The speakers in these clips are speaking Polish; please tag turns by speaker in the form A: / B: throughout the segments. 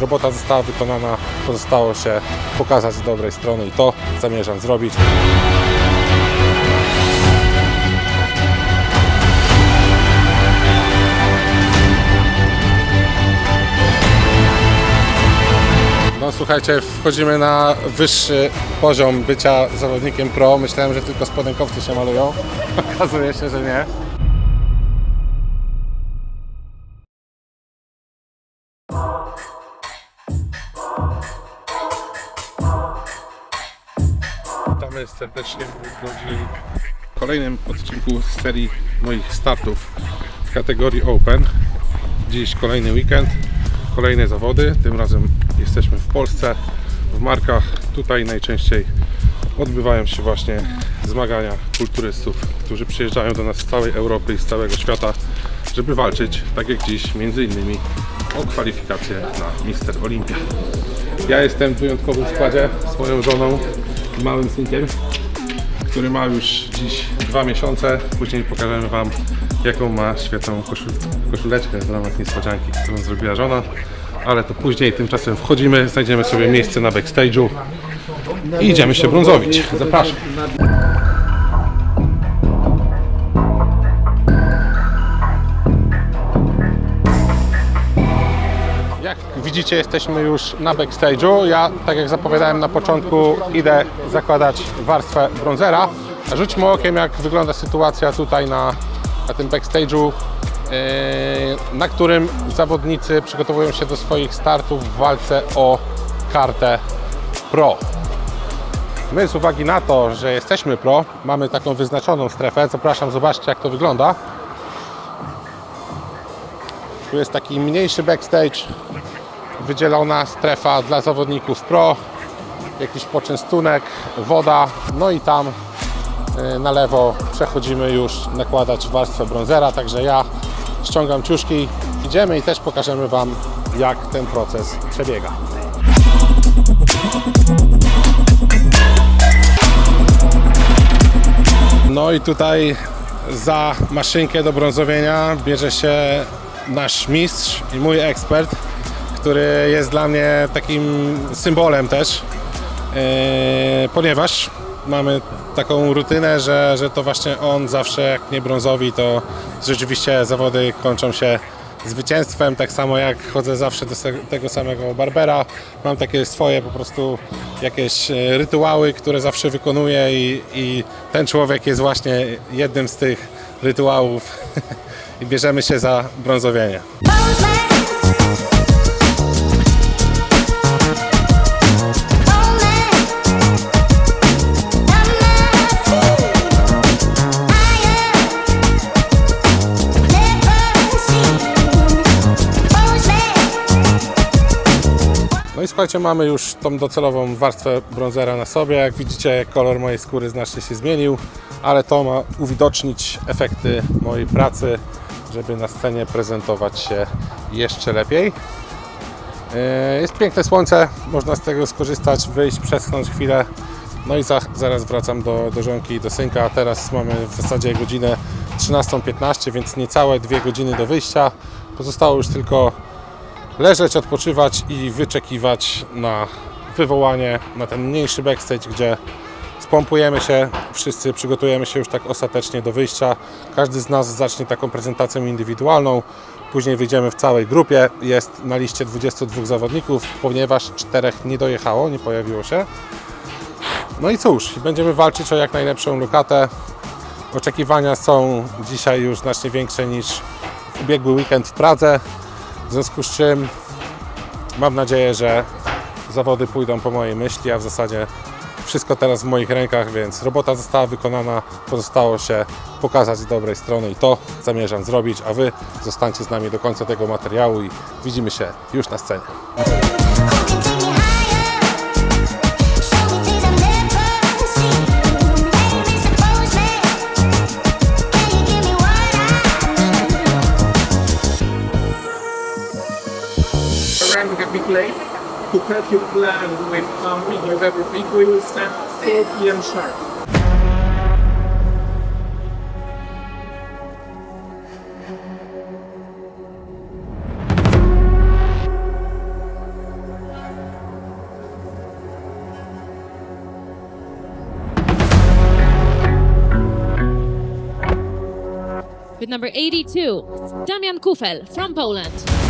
A: Robota została wykonana, pozostało się pokazać z dobrej strony i to zamierzam zrobić. No słuchajcie, wchodzimy na wyższy poziom bycia zawodnikiem pro. Myślałem, że tylko spodenkowcy się malują. Okazuje się, że nie. Witamy serdecznie w kolejnym odcinku z serii moich startów w kategorii Open. Dziś kolejny weekend, kolejne zawody. Tym razem jesteśmy w Polsce, w Markach. Tutaj najczęściej odbywają się właśnie zmagania kulturystów, którzy przyjeżdżają do nas z całej Europy i z całego świata, żeby walczyć, tak jak dziś, między innymi o kwalifikacje na Mister Olimpia. Ja jestem w wyjątkowym składzie z moją żoną małym synkiem, który ma już dziś dwa miesiące. Później pokażemy Wam, jaką ma świetną koszul koszuleczkę w ramach niespodzianki, którą zrobiła żona. Ale to później, tymczasem wchodzimy, znajdziemy sobie miejsce na backstage'u i idziemy się brązowić. Zapraszam. Widzicie, jesteśmy już na backstage'u. Ja, tak jak zapowiadałem na początku, idę zakładać warstwę bronzera. Rzućmy okiem, jak wygląda sytuacja tutaj na, na tym backstage'u, yy, na którym zawodnicy przygotowują się do swoich startów w walce o kartę pro. My z uwagi na to, że jesteśmy pro, mamy taką wyznaczoną strefę. Zapraszam, zobaczcie jak to wygląda. Tu jest taki mniejszy backstage, wydzielona strefa dla zawodników pro, jakiś poczęstunek, woda, no i tam y, na lewo przechodzimy już nakładać warstwę bronzera, także ja ściągam ciuszki, idziemy i też pokażemy Wam jak ten proces przebiega. No i tutaj za maszynkę do brązowienia bierze się nasz mistrz i mój ekspert, który jest dla mnie takim symbolem też, yy, ponieważ mamy taką rutynę, że, że to właśnie on zawsze jak nie brązowi, to rzeczywiście zawody kończą się zwycięstwem, tak samo jak chodzę zawsze do tego samego barbera. Mam takie swoje po prostu jakieś e, rytuały, które zawsze wykonuję i, i ten człowiek jest właśnie jednym z tych rytuałów i bierzemy się za brązowienie. Słuchajcie, mamy już tą docelową warstwę brązera na sobie. Jak widzicie, kolor mojej skóry znacznie się zmienił, ale to ma uwidocznić efekty mojej pracy, żeby na scenie prezentować się jeszcze lepiej. Yy, Jest piękne słońce, można z tego skorzystać, wyjść, przeschnąć chwilę. No i za, zaraz wracam do, do żonki i do synka. Teraz mamy w zasadzie godzinę 13.15, więc niecałe dwie godziny do wyjścia. Pozostało już tylko leżeć, odpoczywać i wyczekiwać na wywołanie na ten mniejszy backstage, gdzie spompujemy się, wszyscy przygotujemy się już tak ostatecznie do wyjścia. Każdy z nas zacznie taką prezentacją indywidualną. Później wyjdziemy w całej grupie. Jest na liście 22 zawodników, ponieważ czterech nie dojechało, nie pojawiło się. No i cóż, będziemy walczyć o jak najlepszą lokatę. Oczekiwania są dzisiaj już znacznie większe niż ubiegły weekend w Pradze. W związku z czym mam nadzieję, że zawody pójdą po mojej myśli, a w zasadzie wszystko teraz w moich rękach, więc robota została wykonana, pozostało się pokazać z dobrej strony i to zamierzam zrobić, a Wy zostańcie z nami do końca tego materiału i widzimy się już na scenie.
B: place to cut your plan with plumbing, with everything. We will start 4 p.m. sharp.
C: With number 82, Damian Kufel from Poland.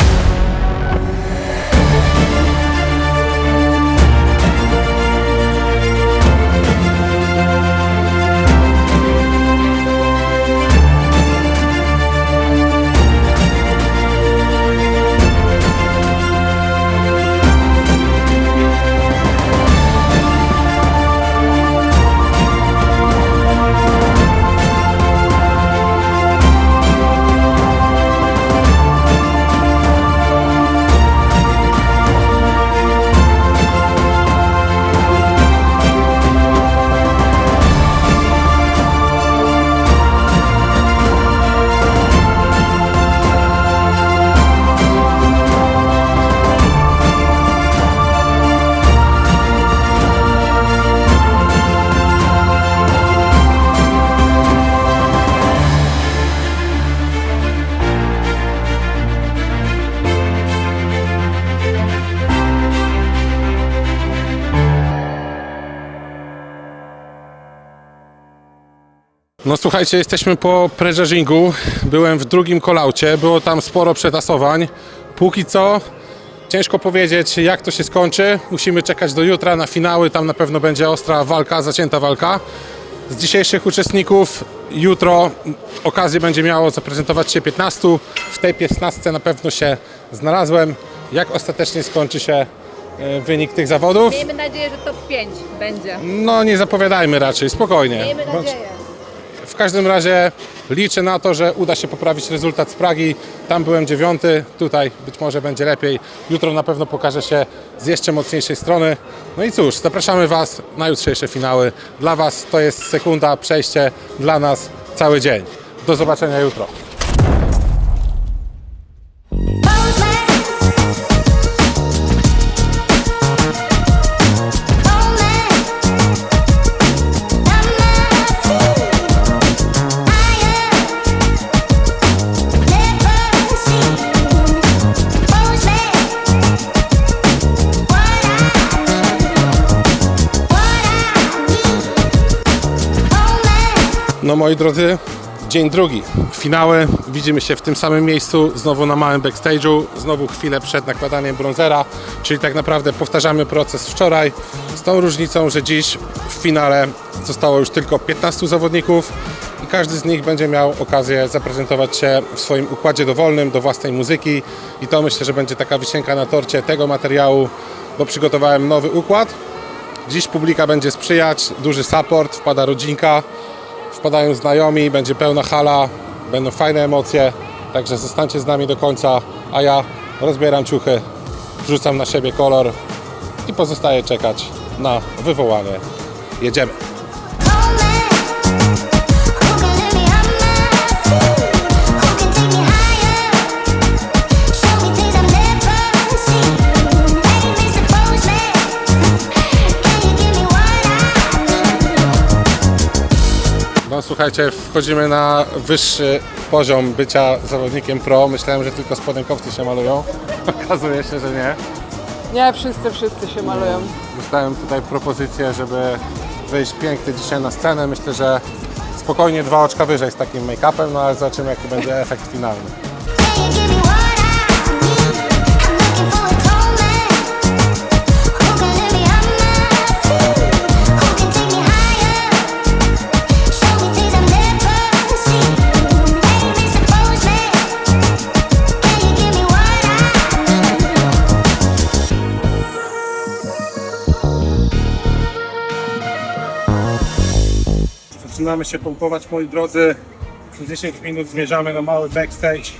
A: No słuchajcie, jesteśmy po preżerzingu. Byłem w drugim kolaucie, było tam sporo przetasowań. Póki co ciężko powiedzieć jak to się skończy. Musimy czekać do jutra na finały, tam na pewno będzie ostra walka, zacięta walka. Z dzisiejszych uczestników jutro okazję będzie miało zaprezentować się 15. W tej 15 na pewno się znalazłem. Jak ostatecznie skończy się e, wynik tych zawodów?
D: Miejmy nadzieję, że top 5 będzie.
A: No nie zapowiadajmy raczej, spokojnie.
D: Miejmy
A: Bądź-
D: nadzieję.
A: Każdym razie liczę na to, że uda się poprawić rezultat z Pragi. Tam byłem dziewiąty, tutaj być może będzie lepiej. Jutro na pewno pokaże się z jeszcze mocniejszej strony. No i cóż, zapraszamy Was na jutrzejsze finały. Dla Was to jest sekunda, przejście, dla nas cały dzień. Do zobaczenia jutro. No moi drodzy, dzień drugi. Finały. Widzimy się w tym samym miejscu, znowu na małym backstage'u, znowu chwilę przed nakładaniem bronzera, czyli tak naprawdę powtarzamy proces wczoraj, z tą różnicą, że dziś w finale zostało już tylko 15 zawodników i każdy z nich będzie miał okazję zaprezentować się w swoim układzie dowolnym, do własnej muzyki i to myślę, że będzie taka wisienka na torcie tego materiału, bo przygotowałem nowy układ. Dziś publika będzie sprzyjać, duży support, wpada rodzinka, wpadają znajomi, będzie pełna hala, będą fajne emocje, także zostańcie z nami do końca, a ja rozbieram ciuchy, wrzucam na siebie kolor i pozostaję czekać na wywołanie. Jedziemy. Słuchajcie, wchodzimy na wyższy poziom bycia zawodnikiem pro. Myślałem, że tylko spodenkowcy się malują. Okazuje się, że nie.
E: Nie, wszyscy, wszyscy się malują.
A: Dostałem tutaj propozycję, żeby wyjść piękny dzisiaj na scenę. Myślę, że spokojnie dwa oczka wyżej z takim make-upem, no ale zobaczymy jaki będzie efekt finalny. Zaczynamy się pompować, moi drodzy. Za 10 minut zmierzamy na mały backstage.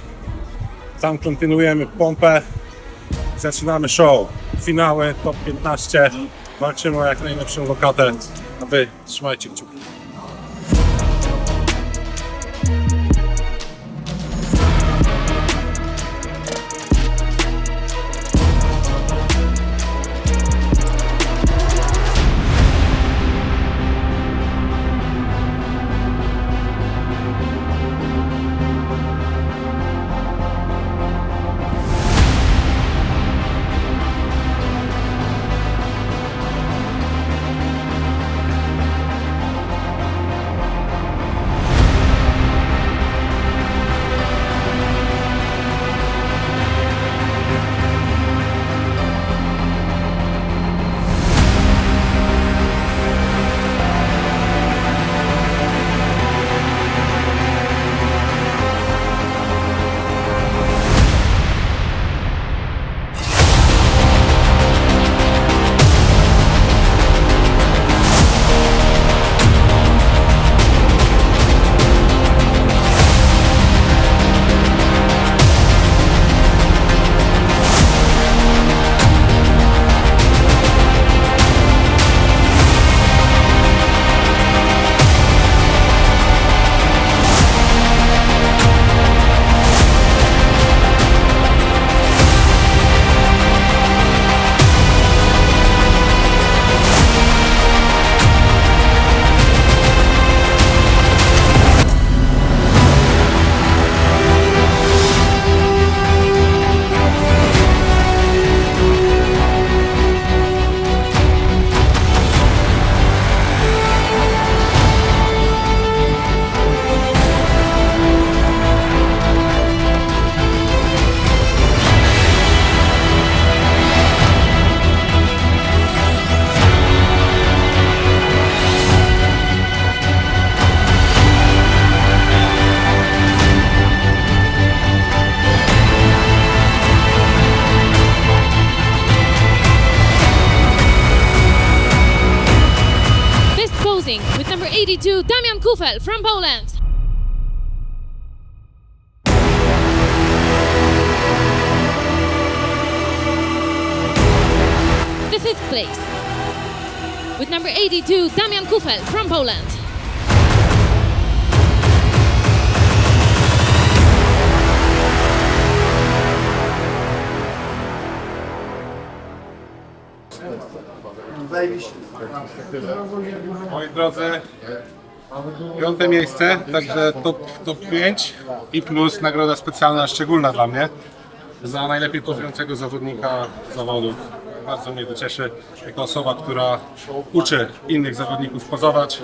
A: Tam kontynuujemy pompę. Zaczynamy show. Finały, top 15. Walczymy o jak najlepszą lokatę. A wy trzymajcie kciuki.
C: 82, Damian Kufel from Poland. The fifth place. With number 82, Damian Kufel from Poland.
A: Moi drodzy, piąte miejsce, także top, top 5 i plus nagroda specjalna, szczególna dla mnie za najlepiej pozującego zawodnika zawodów. Bardzo mnie to cieszy, jako osoba, która uczy innych zawodników pozować.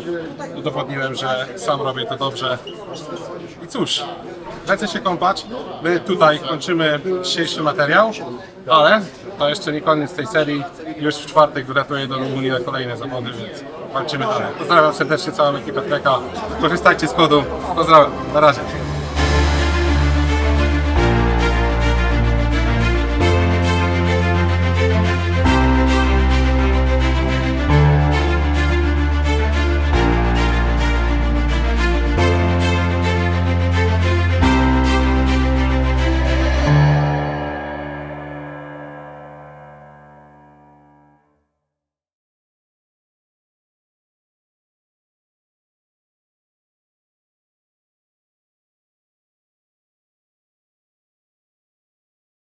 A: Udowodniłem, że sam robię to dobrze. I cóż, lecę się kąpać. My tutaj kończymy dzisiejszy materiał, ale to jeszcze nie koniec tej serii. Już w czwartek wylatuję do Rumunii na kolejne zawody, więc walczymy dalej. Pozdrawiam serdecznie całą ekipę Treka. Korzystajcie z kodu. Pozdrawiam. Na razie.